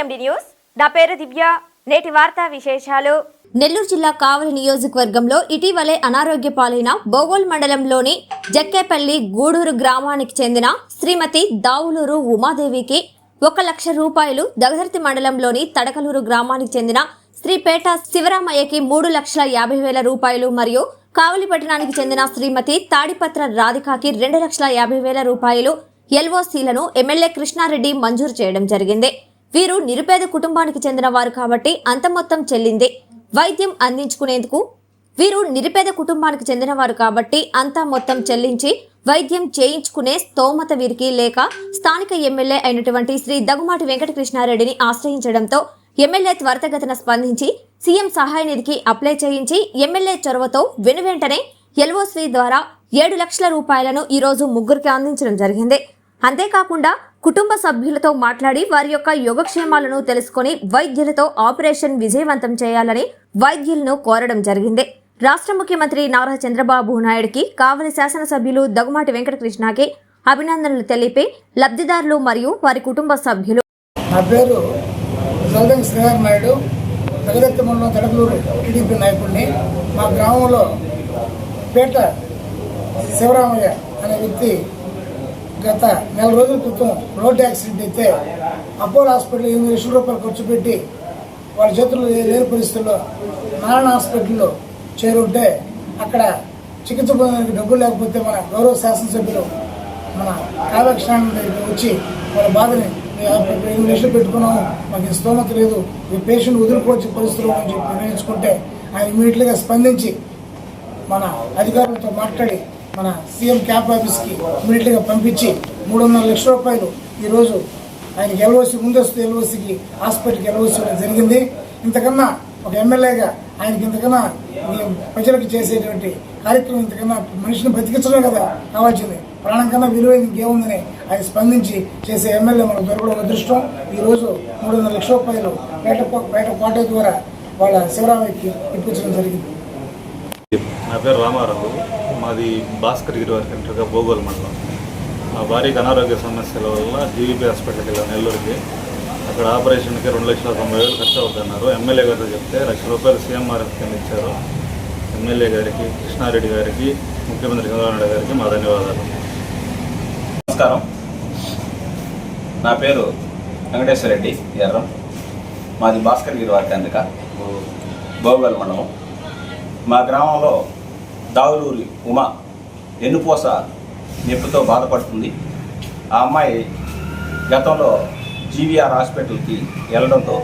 ఎండి news. నా పేరు దివ్య. నేటి వార్తా విశేషాలు. నెల్లూరు జిల్లా కావలి నియోజకవర్గంలో ఇటీవలే అనారోగ్య పాలైన బోగోల్ మండలంలోని జక్కేపల్లి గూడూరు గ్రామానికి చెందిన శ్రీమతి దావులూరు ఉమాదేవికి ఒక లక్ష రూపాయలు దగదర్తి మండలంలోని తడకలూరు గ్రామానికి చెందిన శ్రీపేట శివరామయ్యకి మూడు లక్షల యాభై వేల రూపాయలు మరియు కావలి పట్టణానికి చెందిన శ్రీమతి తాడిపత్ర రాధికాకి రెండు లక్షల యాభై వేల రూపాయలు ఎల్ఓసీలను ఎమ్మెల్యే కృష్ణారెడ్డి మంజూరు చేయడం జరిగింది. వీరు నిరుపేద కుటుంబానికి చెందిన వారు కాబట్టి అంత మొత్తం చెల్లింది. వైద్యం అందించుకునేందుకు వీరు నిరుపేద కుటుంబానికి చెందినవారు కాబట్టి అంతా మొత్తం చెల్లించి వైద్యం చేయించుకునే స్తోమత వీరికి లేక స్థానిక ఎమ్మెల్యే అయినటువంటి శ్రీ దగ్గుమాటి వెంకటకృష్ణారెడ్డిని ఆశ్రయించడంతో ఎమ్మెల్యే త్వరితగతిన స్పందించి సీఎం సహాయ నిధికి అప్లై చేయించి ఎమ్మెల్యే చొరవతో వెనువెంటనే ఎల్ఓసి ద్వారా ఏడు లక్షల రూపాయలను ఈరోజు ముగ్గురికి అందించడం జరిగింది. అంతేకాకుండా కుటుంబ సభ్యులతో మాట్లాడి వారి యొక్క యోగక్షేమాలను తెలుసుకొని వైద్యులతో ఆపరేషన్ విజయవంతం చేయాలని వైద్యులను కోరడం జరిగింది. రాష్ట్ర ముఖ్యమంత్రి నారా చంద్రబాబు నాయుడుకి కావలి శాసనసభ్యులు దగుమాటి వెంకటకృష్ణకి అభినందనలు తెలిపి లబ్ధిదారులు మరియు వారి కుటుంబ సభ్యులు. నా పేరు శ్రీహర్ నాయుడు జగదత్తి మండలం తడకలూరు టీడీపీ నాయకుడిని. మా గ్రామంలో పేట శివరామయ్య అనే వ్యక్తి గత నెల రోజుల క్రితం రోడ్డు యాక్సిడెంట్ అయితే అపోలో హాస్పిటల్ ఎనిమిది లక్షల రూపాయలు ఖర్చు పెట్టి వాళ్ళ చేతుల్లో లేని పరిస్థితుల్లో నారాయణ హాస్పిటల్లో చేరుంటే అక్కడ చికిత్స పొందడానికి డబ్బులు లేకపోతే మన గౌరవ శాసనసభ్యులు మన కాలక్షణం వచ్చి వాళ్ళ బాధని "మేము ఎనిమిది లక్షలు పెట్టుకున్నాము మాకు స్తోమత లేదు ఈ పేషెంట్ వదులుకోవచ్చు పరిస్థితులు అని చెప్పి నిర్ణయించుకుంటే ఆయన ఇమీడియట్గా స్పందించి మన అధికారులతో మాట్లాడి మన సీఎం క్యాంప్ ఆఫీస్కి ఇమీడియట్గా పంపించి మూడు లక్షల రూపాయలు ఈరోజు ఆయనకి ఎల్ఓసి ముందస్తు ఎల్ఓసికి హాస్పిటల్కి ఎల్ఓసి ఇవ్వడం జరిగింది. ఇంతకన్నా ఒక ఎమ్మెల్యేగా ఆయనకి ఇంతకన్నా ప్రజలకు చేసేటువంటి కార్యక్రమం ఇంతకన్నా మనిషిని బతికించడం కదా కావాల్సింది. ప్రాణం కన్నా విలువైన ఇంకేముందని ఆయన స్పందించి చేసే ఎమ్మెల్యే మనకు దొరకడం అదృష్టం. ఈరోజు మూడు వందల లక్షల రూపాయలు పేట పేట కోట ద్వారా వాళ్ళ శివరామయ్యకి ఇప్పించడం జరిగింది. నా పేరు రామారావు. మాది భాస్కర్ గిరివారి సెంటర్గా భోగోలు మండలం. నా భార్యకి అనారోగ్య సమస్యల వల్ల జీవీపీ హాస్పిటల్కి వెళ్ళాను నెల్లూరుకి. అక్కడ ఆపరేషన్కి రెండు లక్షల తొంభై వేలు ఖర్చు అవుతున్నారు ఎమ్మెల్యే గారు చెప్తే లక్ష రూపాయలు సీఎంఆర్ఎఫ్ కింద ఇచ్చారు ఎమ్మెల్యే గారికి కృష్ణారెడ్డి గారికి ముఖ్యమంత్రి చంద్రబాబు గారికి మా ధన్యవాదాలు. నమస్కారం. నా పేరు వెంకటేశ్వర రెడ్డి ఎర్రం. మాది భాస్కర్ గిరివారి వారి కేంద్రిక మండలం. మా గ్రామంలో దావులూరి ఉమ ఎన్నుపోస నొప్పితో బాధపడుతుంది. ఆ అమ్మాయి గతంలో జీవీఆర్ హాస్పిటల్కి వెళ్ళడంతో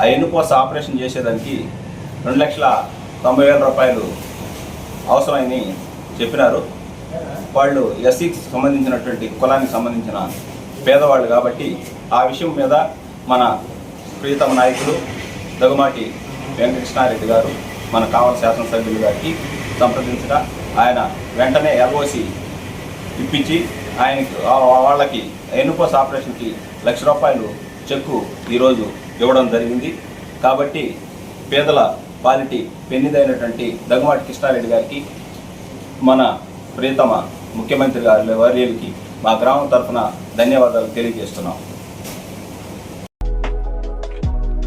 ఆ ఎన్నుపోస ఆపరేషన్ చేసేదానికి రెండు లక్షల తొంభై వేల రూపాయలు అవసరమని చెప్పినారు. వాళ్ళు ఎస్సీకి సంబంధించినటువంటి కులానికి సంబంధించిన పేదవాళ్ళు కాబట్టి ఆ విషయం మీద మన ప్రియతమ నాయకులు దగుమాటి వెంకటకృష్ణారెడ్డి గారు మన కావల శాసనసభ్యులు గారికి సంప్రదించగా ఆయన వెంటనే ఎల్ఓసి ఇప్పించి ఆయనకి వాళ్ళకి ఎన్నుపోస్ ఆపరేషన్కి లక్ష రూపాయలు చెక్కు ఈరోజు ఇవ్వడం జరిగింది. కాబట్టి పేదల పాలిటీ పెన్నిదైనటువంటి దగ్గుమాటి కృష్ణారెడ్డి గారికి మన ప్రియతమ ముఖ్యమంత్రి గారి వర్యులకి మా గ్రామం తరఫున ధన్యవాదాలు తెలియజేస్తున్నాం.